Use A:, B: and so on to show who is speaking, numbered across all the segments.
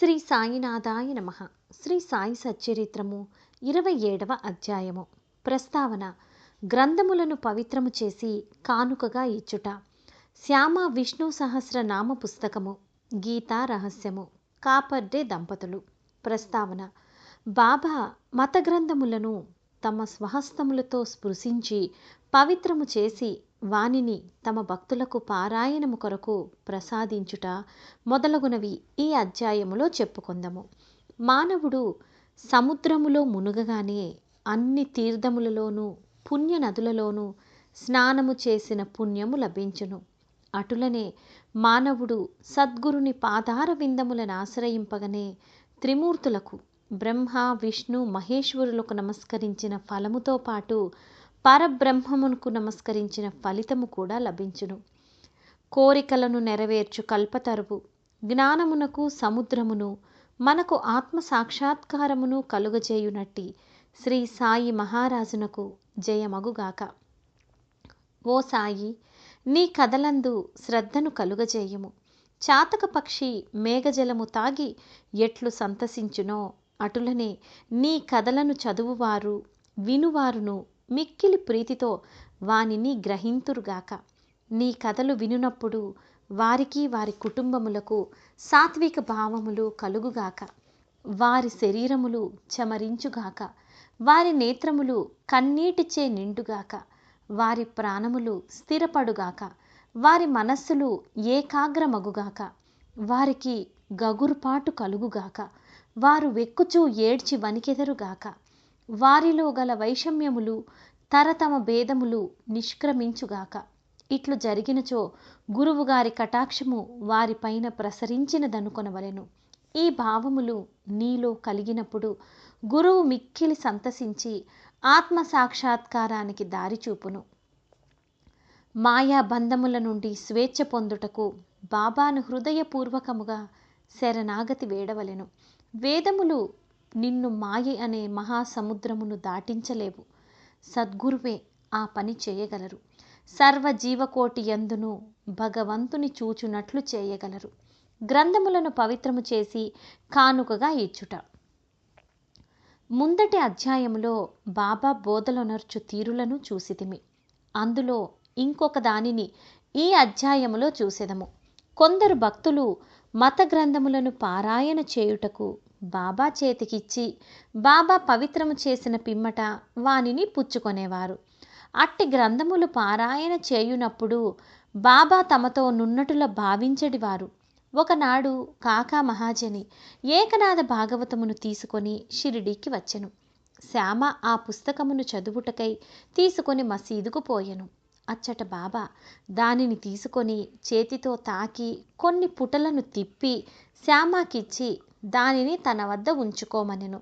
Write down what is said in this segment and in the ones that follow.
A: శ్రీ సాయినాథాయ నమ. శ్రీ సాయి సచ్చరిత్రము ఇరవై ఏడవ అధ్యాయము. ప్రస్తావన గ్రంథములను పవిత్రము చేసి కానుకగా ఇచ్చుట. శ్యామ విష్ణు సహస్రనామ పుస్తకము గీతా రహస్యము కాపర్డే దంపతులు. ప్రస్తావన బాబా మత గ్రంథములను తమ స్వహస్తములతో స్పృశించి పవిత్రము చేసి వానిని తమ భక్తులకు పారాయణము కొరకు ప్రసాదించుట మొదలగునవి ఈ అధ్యాయములో చెప్పుకుందాము. మానవుడు సముద్రములో మునుగగానే అన్ని తీర్థములలోనూ పుణ్య నదులలోనూ స్నానము చేసిన పుణ్యము లభించును. అటులనే మానవుడు సద్గురుని పాదార విందములను ఆశ్రయింపగనే త్రిమూర్తులకు బ్రహ్మ విష్ణు మహేశ్వరులకు నమస్కరించిన ఫలముతో పాటు పరబ్రహ్మమునకు నమస్కరించిన ఫలితము కూడా లభించును. కోరికలను నెరవేర్చు కల్పతరువు. జ్ఞానమునకు సముద్రమును మనకు ఆత్మ సాక్షాత్కారమును కలుగజేయునట్టి శ్రీ సాయి మహారాజునకు జయమగుగాక. ఓ సాయి నీ కథలందు శ్రద్ధను కలుగజేయుము. చాతక పక్షి మేఘజలము తాగి ఎట్లు సంతసించునో అటులనే నీ కథలను చదువువారు వినువారును మిక్కిలి ప్రీతితో వానిని గ్రహింతురుగాక. నీ కథలు వినునప్పుడు వారికి వారి కుటుంబములకు సాత్విక భావములు కలుగుగాక. వారి శరీరములు చమరించుగాక. వారి నేత్రములు కన్నీటిచే నిండుగాక. వారి ప్రాణములు స్థిరపడుగాక. వారి మనస్సులు ఏకాగ్రమగుగాక. వారికి గగురుపాటు కలుగుగాక. వారు వెక్కుచూ ఏడ్చి వణికెదరుగాక. వారిలో గల వైషమ్యములు తరతమ భేదములు నిష్క్రమించుగాక. ఇట్లు జరిగినచో గురువుగారి కటాక్షము వారిపైన ప్రసరించినదనుకొనవలెను. ఈ భావములు నీలో కలిగినప్పుడు గురువు మిక్కిలి సంతసించి ఆత్మ సాక్షాత్కారానికి దారి చూపును. మాయా బంధముల నుండి స్వేచ్ఛ పొందుటకు బాబాను హృదయపూర్వకముగా శరణాగతి వేడవలెను. వేదములు నిన్ను మాయ అనే మహాసముద్రమును దాటించలేవు. సద్గురువే ఆ పని చేయగలరు. సర్వ జీవకోటి యందును భగవంతుని చూచునట్లు చేయగలరు. గ్రంథములను పవిత్రము చేసి కానుకగా ఇచ్చుట. ముందటి అధ్యాయములో బాబా బోధలొనర్చు తీరులను చూసితిమి. అందులో ఇంకొక దానిని ఈ అధ్యాయములో చూసెదము. కొందరు భక్తులు మత గ్రంథములను పారాయణ చేయుటకు బాబా చేతికిచ్చి బాబా పవిత్రము చేసిన పిమ్మట వానిని పుచ్చుకొనేవారు. అట్టి గ్రంథములు పారాయణ చేయునప్పుడు బాబా తమతో నున్నటుల భావించడివారు. ఒకనాడు కాకా మహాజని ఏకనాథ భాగవతమును తీసుకొని షిరిడీకి వచ్చెను. శ్యామ ఆ పుస్తకమును చదువుటకై తీసుకొని మసీదుకు పోయెను. అచ్చట బాబా దానిని తీసుకొని చేతితో తాకి కొన్ని పుటలను తిప్పి శ్యామాకిచ్చి దానిని తన వద్ద ఉంచుకోమనెను.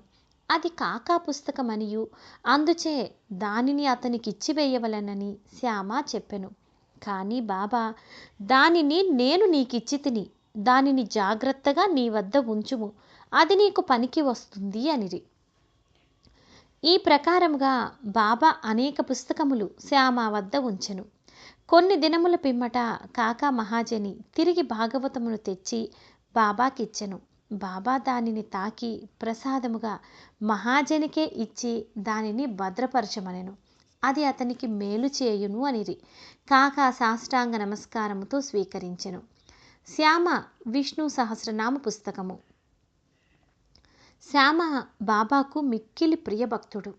A: అది కాకా పుస్తకమనియు. అందుచే దానిని అతనికిచ్చి వేయవలనని శ్యామ చెప్పెను. కానీ బాబా దానిని నేను నీకిచ్చి తిని దానిని జాగ్రత్తగా నీ వద్ద ఉంచుము. అది నీకు పనికి వస్తుంది అనిరి. ఈ ప్రకారముగా బాబా అనేక పుస్తకములు శ్యామ వద్ద ఉంచెను. కొన్ని దినముల పిమ్మట కాకా మహాజని తిరిగి భాగవతమును తెచ్చి బాబాకిచ్చెను. బాబా దానిని తాకి ప్రసాదముగా మహాజనికే ఇచ్చి దానిని భద్రపరచమనెను. అది అతనికి మేలు చేయును అనిరి. కాకా సాష్టాంగ నమస్కారముతో స్వీకరించెను. శ్యామ విష్ణు సహస్రనామ పుస్తకము. శ్యామ బాబాకు మిక్కిలి ప్రియభక్తుడు.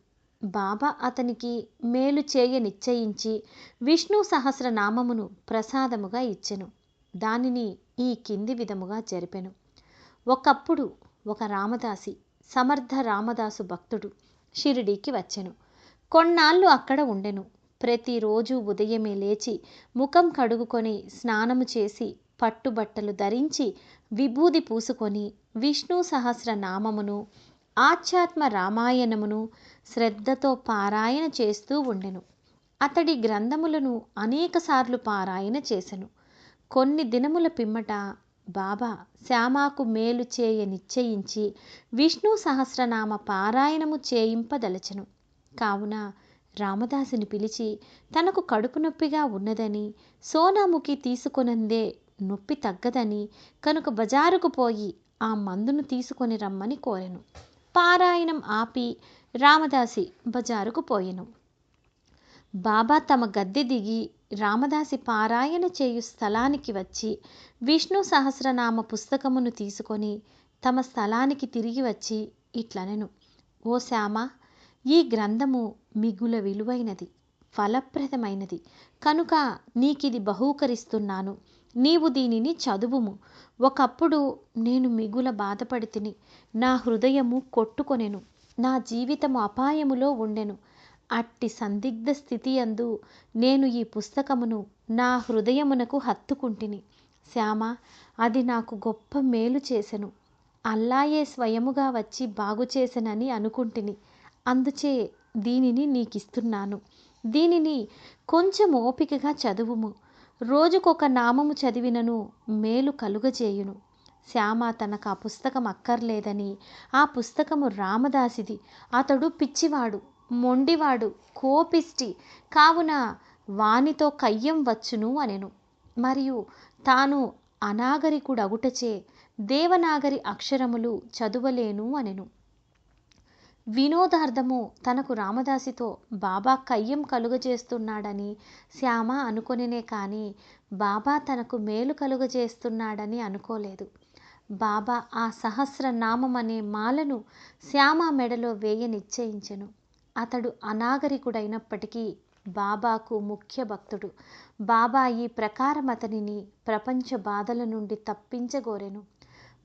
A: బాబా అతనికి మేలు చేయ నిశ్చయించి విష్ణు సహస్రనామమును ప్రసాదముగా ఇచ్చెను. దానిని ఈ కింది విధముగా జరిపెను. ఒకప్పుడు ఒక రామదాసి సమర్థ రామదాసు భక్తుడు షిరిడీకి వచ్చెను. కొన్నాళ్ళు అక్కడ ఉండెను. ప్రతిరోజు ఉదయమే లేచి ముఖం కడుగుకొని స్నానము చేసి పట్టుబట్టలు ధరించి విభూది పూసుకొని విష్ణు సహస్ర నామమును ఆధ్యాత్మ రామాయణమును శ్రద్ధతో పారాయణ చేస్తూ ఉండెను. అతడి గ్రంథములను అనేకసార్లు పారాయణ చేసెను. కొన్ని దినముల పిమ్మట బాబా శ్యామాకు మేలు చేయ నిశ్చయించి విష్ణు సహస్రనామ పారాయణము చేయింపదలచను. కావున రామదాసుని పిలిచి తనకు కడుపు నొప్పిగా ఉన్నదని సోనాముఖి తీసుకొనందే నొప్పి తగ్గదని కనుక బజారుకు పోయి ఆ మందును తీసుకొని రమ్మని కోరెను. పారాయణం ఆపి రామదాసి బజారుకు పోయెను. బాబా తమ గద్దె దిగి రామదాసి పారాయణ చేయు స్థలానికి వచ్చి విష్ణు సహస్రనామ పుస్తకమును తీసుకొని తమ స్థలానికి తిరిగి వచ్చి ఇట్లనెను. ఓ శ్యామ ఈ గ్రంథము మిగుల విలువైనది ఫలప్రదమైనది. కనుక నీకిది బహూకరిస్తున్నాను. నీవు దీనిని చదువుము. ఒకప్పుడు నేను మిగుల బాధపడితిని. నా హృదయము కొట్టుకొనెను. నా జీవితము అపాయములో ఉండెను. అట్టి సందిగ్ధ స్థితి అందు నేను ఈ పుస్తకమును నా హృదయమునకు హత్తుకుంటిని. శ్యామ అది నాకు గొప్ప మేలు చేసెను. అల్లాయే స్వయముగా వచ్చి బాగు చేసెనని అందుచే దీనిని నీకిస్తున్నాను. దీనిని కొంచెం ఓపికగా చదువుము. రోజుకొక నామము చదివినను మేలు కలుగజేయును. శ్యామ తనకు ఆ పుస్తకం అక్కర్లేదని ఆ పుస్తకము రామదాసిది. అతడు పిచ్చివాడు. మొండివాడు కోపిష్టి. కావున వానితో కయ్యం వచ్చును అనెను. మరియు తాను అనాగరికుడగుటచే దేవనాగరి అక్షరములు చదువలేను అనెను. వినోదార్థము తనకు రామదాసితో బాబా కయ్యం కలుగజేస్తున్నాడని శ్యామ అనుకొనినే కానీ బాబా తనకు మేలు కలుగజేస్తున్నాడని అనుకోలేదు. బాబా ఆ సహస్రనామం అనే మాలను శ్యామ మెడలో వేయ నిశ్చయించెను అతడు అనాగరికుడైనప్పటికీ బాబాకు ముఖ్య భక్తుడు. బాబా ఈ ప్రకారం అతనిని ప్రపంచ బాధల నుండి తప్పించగోరెను.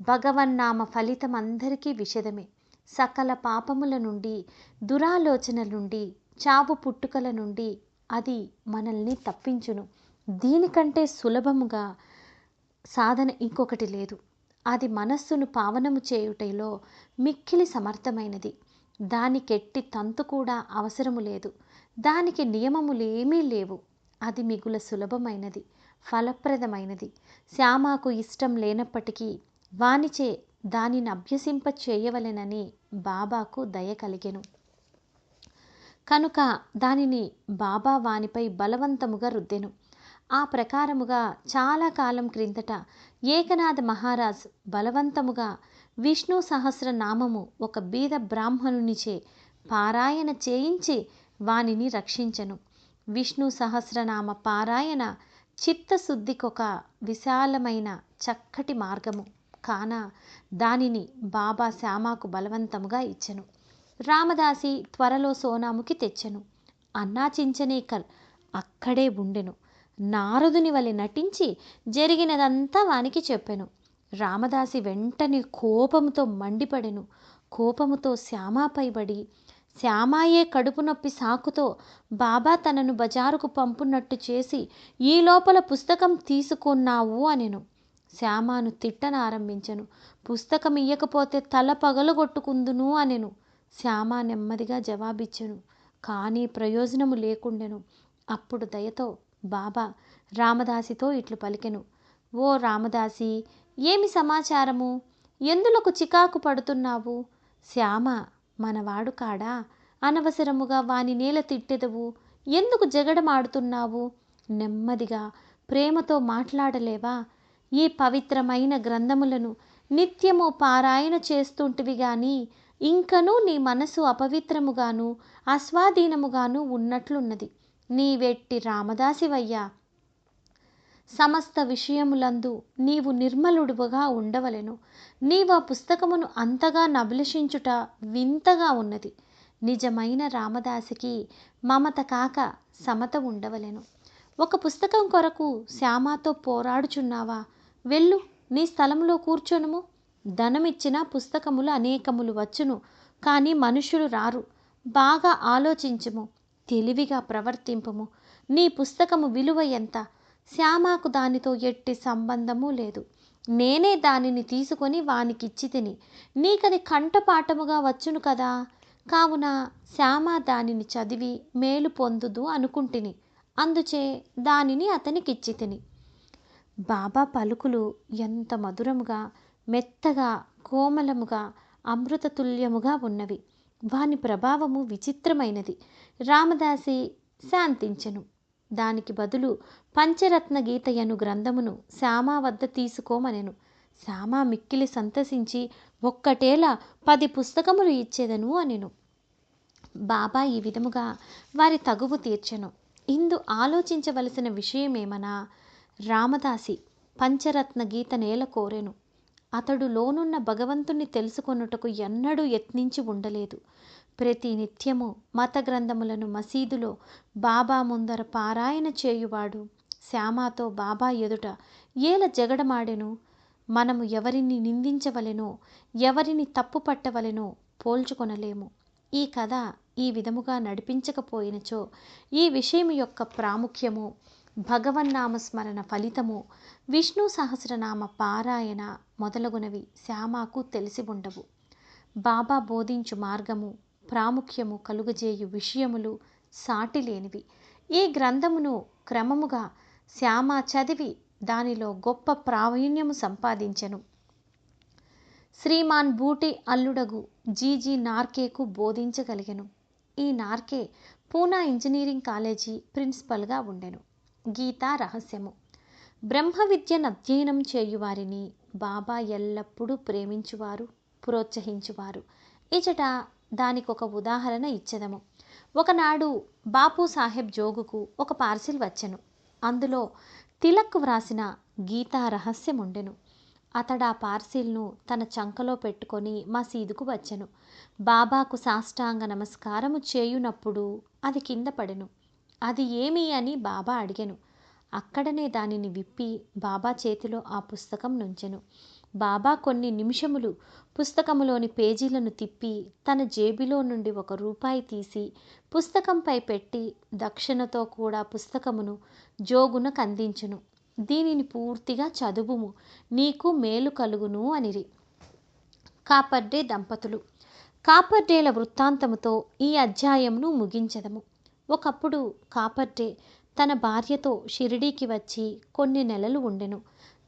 A: భగవన్నామ ఫలితం అందరికీ విషదమే. సకల పాపముల నుండి దురాలోచనల నుండి చావు పుట్టుకల నుండి అది మనల్ని తప్పించును. దీనికంటే సులభముగా సాధన ఇంకొకటి లేదు. అది మనస్సును పావనము చేయుటలో మిక్కిలి సమర్థమైనది. దానికెట్టి తంతు కూడా అవసరము లేదు. దానికి నియమములు ఏమీ లేవు. అది మిగుల సులభమైనది ఫలప్రదమైనది. శ్యామకు ఇష్టం లేనప్పటికీ వానిచే దానిని అభ్యసింప చేయవలెనని బాబాకు దయ కలిగెను. కనుక దానిని బాబా వానిపై బలవంతముగా రుద్దెను. ఆ ప్రకారముగా చాలా కాలం క్రిందట ఏకనాథ మహారాజ్ బలవంతముగా విష్ణు సహస్రనామము ఒక బీద బ్రాహ్మణునిచే పారాయణ చేయించి వానిని రక్షించెను. విష్ణు సహస్రనామ పారాయణ చిత్తశుద్ధికొక విశాలమైన చక్కటి మార్గము. కాన దానిని బాబా శ్యామకు బలవంతముగా ఇచ్చెను. రామదాసి త్వరలో సోనాముకి తెచ్చెను. అన్నా చించనేకర్ అక్కడే ఉండెను. నారదుని వలె నటించి జరిగినదంతా వానికి చెప్పెను. రామదాసి వెంటనే కోపముతో మండిపడెను. కోపముతో శ్యామాపై పడి శ్యామాయే కడుపు నొప్పి సాకుతో బాబా తనను బజారుకు పంపునట్టు చేసి ఈ లోపల పుస్తకం తీసుకున్నావు అనెను. శ్యామాను తిట్టనారంభించెను. పుస్తకం ఇయ్యకపోతే తల పగలగొట్టుకుందును అనెను. శ్యామ నెమ్మదిగా జవాబిచ్చెను. కానీ ప్రయోజనము లేకుండెను. అప్పుడు దయతో బాబా రామదాసితో ఇట్లు పలికెను. ఓ రామదాసి ఏమి సమాచారము? ఎందులకు చికాకు పడుతున్నావు? శ్యామ మనవాడు కాడా? అనవసరముగా వాని నేల తిట్టెదవు. ఎందుకు జగడమాడుతున్నావు? నెమ్మదిగా ప్రేమతో మాట్లాడలేవా? ఈ పవిత్రమైన గ్రంథములను నిత్యము పారాయణ చేస్తుంటివి గాని ఇంకనూ నీ మనసు అపవిత్రముగాను అస్వాధీనముగాను ఉన్నట్లున్నది. నీవెట్టి రామదాసివయ్యా సమస్త విషయములందు నీవు నిర్మలుడుగా ఉండవలెను. నీవు ఆ పుస్తకమును అంతగా నభిలషించుట వింతగా ఉన్నది. నిజమైన రామదాసికి మమత కాక సమత ఉండవలెను. ఒక పుస్తకం కొరకు శ్యామాతో పోరాడుచున్నావా? వెళ్ళు నీ స్థలంలో కూర్చొనుము. ధనమిచ్చిన పుస్తకములు అనేకములు వచ్చును కానీ మనుషులు రారు. బాగా ఆలోచించుము తెలివిగా ప్రవర్తింపుము. నీ పుస్తకము విలువ ఎంత? శ్యామాకు దానితో ఎట్టి సంబంధము లేదు. నేనే దానిని తీసుకొని వానికిచ్చి తిని నీకది కంఠపాఠముగా వచ్చును కదా. కావున శ్యామ దానిని చదివి మేలు పొందుదు అనుకుంటిని. అందుచే దానిని అతనికిచ్చి తిని. బాబా పలుకులు ఎంత మధురముగా మెత్తగా కోమలముగా అమృతతుల్యముగా ఉన్నవి. వాని ప్రభావము విచిత్రమైనది. రామదాసి శాంతించెను. దానికి బదులు పంచరత్న గీతయను గ్రంథమును శ్యామ వద్ద తీసుకోమనెను. శ్యామ మిక్కిలి సంతసించి ఒక్కటేలా పది పుస్తకములు ఇచ్చేదను అనెను. బాబా ఈ విధముగా వారి తగువు తీర్చెను. ఇందు ఆలోచించవలసిన విషయమేమనా? రామదాసి పంచరత్న గీత నేల కోరెను. అతడు లోనున్న భగవంతుణ్ణి తెలుసుకొనుటకు ఎన్నడూ యత్నించి ఉండలేదు. ప్రతి నిత్యము మత గ్రంథములను మసీదులో బాబా ముందర పారాయణ చేయువాడు. శ్యామాతో బాబా ఎదుట ఏల జగడమాడెను? మనము ఎవరిని నిందించవలెనో ఎవరిని తప్పు పట్టవలెనో పోల్చుకొనలేము. ఈ కథ ఈ విధముగా నడిపించకపోయినచో ఈ విషయం యొక్క ప్రాముఖ్యము భగవన్నామస్మరణ ఫలితము విష్ణు సహస్రనామ పారాయణ మొదలగునవి శ్యామాకు తెలిసి ఉండవు. బాబా బోధించు మార్గము ప్రాముఖ్యము కలుగజేయు విషయములు సాటి లేనివి ఈ గ్రంథమును క్రమముగా శ్యామ చదివి దానిలో గొప్ప ప్రావీణ్యము సంపాదించెను. శ్రీమాన్ బూటి అల్లుడగు జీజీ నార్కేకు బోధించగలిగెను. ఈ నార్కే పూనా ఇంజనీరింగ్ కాలేజీ ప్రిన్సిపల్గా ఉండెను. గీతా రహస్యము. బ్రహ్మ విద్యను అధ్యయనం చేయువారిని బాబా ఎల్లప్పుడూ ప్రేమించువారు ప్రోత్సహించువారు. ఇచట దానికి ఒక ఉదాహరణ ఇచ్చెదము. ఒకనాడు బాపు సాహెబ్ జోగుకు ఒక పార్సిల్ వచ్చెను. అందులో తిలక్ వ్రాసిన గీతా రహస్యం ఉండెను అతడు ఆ పార్సిల్ను తన చంకలో పెట్టుకొని మసీదుకు వచ్చెను. బాబాకు సాష్టాంగ నమస్కారము చేయునప్పుడు అది కింద పడెను. అది ఏమి అని బాబా అడిగెను. అక్కడనే దానిని విప్పి బాబా చేతిలో ఆ పుస్తకం నుంచెను. బాబా కొన్ని నిమిషములు పుస్తకములోని పేజీలను తిప్పి తన జేబిలో నుండి ఒక రూపాయి తీసి పుస్తకంపై పెట్టి దక్షిణతో కూడా పుస్తకమును జోగున కందించును దీనిని పూర్తిగా చదువుము. నీకు మేలు కలుగును అనిరి. కాపర్డే దంపతులు. కాపర్డేల వృత్తాంతముతో ఈ అధ్యాయంను ముగించదము. ఒకప్పుడు కాపర్డే తన భార్యతో షిరిడీకి వచ్చి కొన్ని నెలలు ఉండెను.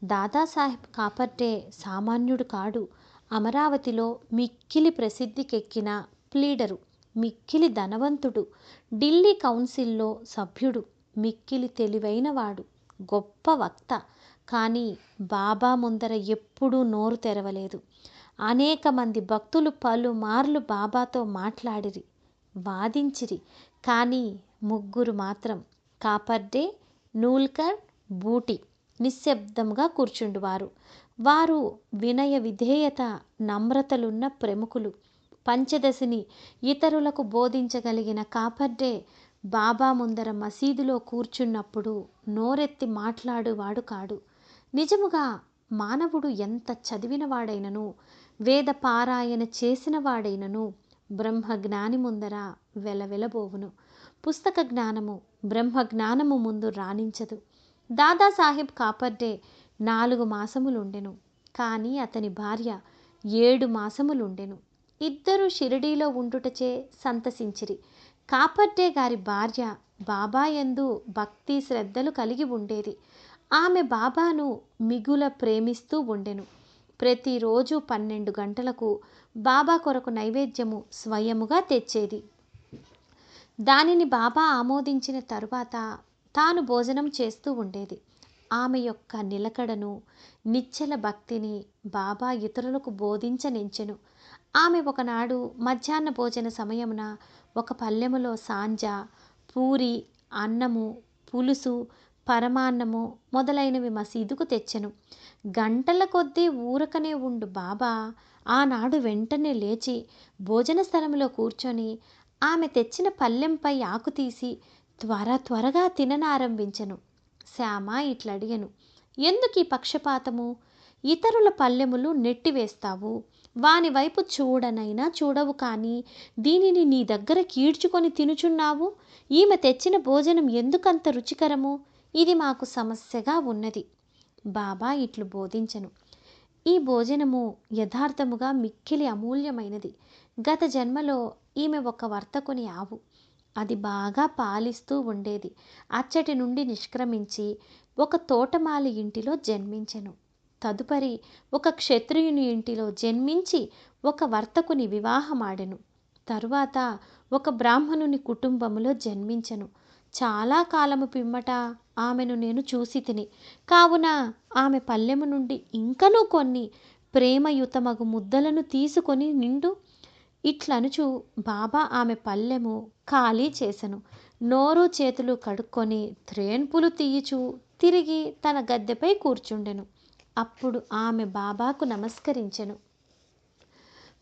A: దాదాసాహెబ్ కాపర్డే సామాన్యుడు కాడు. అమరావతిలో మిక్కిలి ప్రసిద్ధికెక్కిన ప్లీడరు మిక్కిలి ధనవంతుడు ఢిల్లీ కౌన్సిల్లో సభ్యుడు మిక్కిలి తెలివైనవాడు గొప్ప వక్త. కానీ బాబా ముందర ఎప్పుడూ నోరు తెరవలేదు. అనేక మంది భక్తులు పలుమార్లు బాబాతో మాట్లాడిరి వాదించిరి. కానీ ముగ్గురు మాత్రం కాపర్డే నూల్కర్ బూటి నిశ్శబ్దంగా కూర్చుండువారు. వారు వినయ విధేయత నమ్రతలున్న ప్రముఖులు. పంచదశిని ఇతరులకు బోధించగలిగిన కాపర్డే బాబా ముందర మసీదులో కూర్చున్నప్పుడు నోరెత్తి మాట్లాడువాడు కాడు. నిజముగా మానవుడు ఎంత చదివినవాడైనను వేద పారాయణ చేసినవాడైనను బ్రహ్మ జ్ఞాని ముందర వెలవెలబోవును. పుస్తక జ్ఞానము బ్రహ్మ జ్ఞానము ముందు రాణించదు. దాదాసాహెబ్ కాపర్డే నాలుగు మాసములుండెను. కానీ అతని భార్య ఏడు మాసములుండెను. ఇద్దరు షిరిడీలో ఉండుటచే సంతసించిరి. కాపర్డే గారి భార్య బాబా యందు భక్తి శ్రద్ధలు కలిగి ఉండేది. ఆమె బాబాను మిగుల ప్రేమిస్తూ ఉండెను. ప్రతిరోజు పన్నెండు గంటలకు బాబా కొరకు నైవేద్యము స్వయముగా తెచ్చేది. దానిని బాబా ఆమోదించిన తరువాత తాను భోజనం చేస్తూ ఉండేది. ఆమె యొక్క నిలకడను నిశ్చల భక్తిని బాబా ఇతరులకు బోధించనించెను. ఆమె ఒకనాడు మధ్యాహ్న భోజన సమయమున ఒక పల్లెములో సాంజ పూరి అన్నము పులుసు పరమాన్నము మొదలైనవి మసీదుకు తెచ్చెను. గంటల కొద్దీ ఊరకనే ఉండు బాబా. ఆనాడు వెంటనే లేచి భోజన స్థలంలో కూర్చొని ఆమె తెచ్చిన పల్లెంపై ఆకు తీసి త్వర త్వరగా తిననారంభించెను. శ్యామ ఇట్లడిగను. ఎందుకు పక్షపాతము? ఇతరుల పల్లెములు నెట్టివేస్తావు. వాని వైపు చూడనైనా చూడవు కానీ దీనిని నీ దగ్గర కీడ్చుకొని తినుచున్నావు? ఈమె తెచ్చిన భోజనం ఎందుకంత రుచికరము? ఇది మాకు సమస్యగా ఉన్నది. బాబా ఇట్లు బోధించను. ఈ భోజనము యథార్థముగా మిక్కిలి అమూల్యమైనది. గత జన్మలో ఈమె ఒక వర్తకుని ఆవు. అది బాగా పాలిస్తూ ఉండేది. అచ్చటి నుండి నిష్క్రమించి ఒక తోటమాలి ఇంటిలో జన్మించెను. తదుపరి ఒక క్షత్రియుని ఇంటిలో జన్మించి ఒక వర్తకుని వివాహమాడెను. తరువాత ఒక బ్రాహ్మణుని కుటుంబములో జన్మించెను. చాలా కాలము పిమ్మట ఆమెను నేను చూసి తిని కావున ఆమె పల్లెము నుండి ఇంకనూ కొన్ని ప్రేమయుతమగు ముద్దలను తీసుకొని నిండు ఇట్లనుచు బాబా ఆమె పల్లెము ఖాళీ చేసెను. నోరు చేతులు కడుక్కొని త్రేన్పులు తీయుచు తిరిగి తన గద్దెపై కూర్చుండెను. అప్పుడు ఆమె బాబాకు నమస్కరించెను.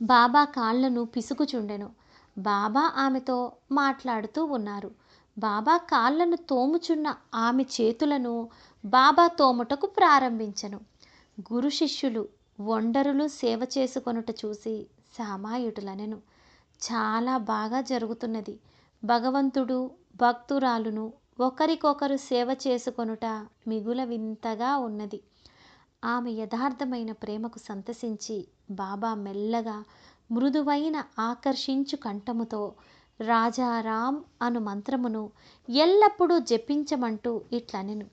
A: బాబా కాళ్ళను పిసుకుచుండెను. బాబా ఆమెతో మాట్లాడుతూ ఉన్నారు. బాబా కాళ్ళను తోముచున్న ఆమె చేతులను బాబా తోముటకు ప్రారంభించెను. గురు శిష్యులు వండరులు సేవ చేసుకొనుట చూసి సామాయుటులనెను చాలా బాగా జరుగుతున్నది. భగవంతుడు భక్తురాలును ఒకరికొకరు సేవ చేసుకొనుట మిగుల వింతగా ఉన్నది. ఆమె యథార్థమైన ప్రేమకు సంతసించి బాబా మెల్లగా మృదువైన ఆకర్షించు కంఠముతో రాజారాం అను మంత్రమును ఎల్లప్పుడూ జపించమంటూ ఇట్లనెను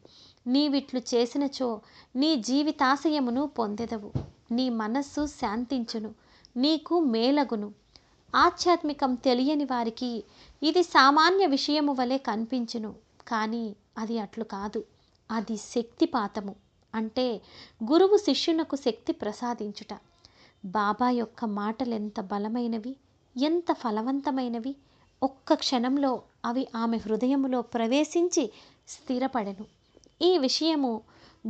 A: నీవిట్లు చేసినచో నీ జీవితాశయమును పొందెదవు. నీ మనస్సు శాంతించును. నీకు మేలగును. ఆధ్యాత్మికం తెలియని వారికి ఇది సామాన్య విషయము వలె కనిపించును. కానీ అది అట్లు కాదు. అది శక్తిపాతము అంటే గురువు శిష్యునకు శక్తి ప్రసాదించుట. బాబా యొక్క మాటలు ఎంత బలమైనవి ఎంత ఫలవంతమైనవి ఒక్క క్షణంలో అవి ఆమె హృదయములో ప్రవేశించి స్థిరపడెను. ఈ విషయము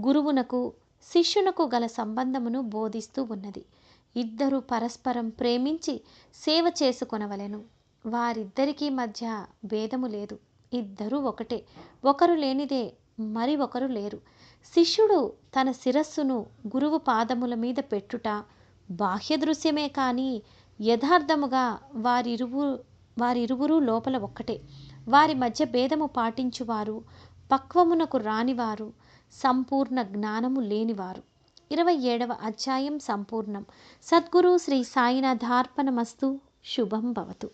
A: గురువునకు శిష్యునకు గల సంబంధమును బోధిస్తూ ఉన్నది. ఇద్దరు పరస్పరం ప్రేమించి సేవ చేసుకొనవలెను. వారిద్దరికీ మధ్య భేదము లేదు. ఇద్దరూ ఒకటే. ఒకరు లేనిదే మరి ఒకరు లేరు. శిష్యుడు తన శిరస్సును గురువు పాదముల మీద పెట్టుట బాహ్య దృశ్యమే కానీ యథార్థముగా వారిరువు వారిరువురు లోపల ఒక్కటే. వారి మధ్య భేదము పాటించువారు పక్వమునకు రానివారు సంపూర్ణ జ్ఞానము లేనివారు. ఇరవై ఏడవ అధ్యాయం సంపూర్ణం. సద్గురు శ్రీ సాయినాథార్పణమస్తు. శుభం భవతు.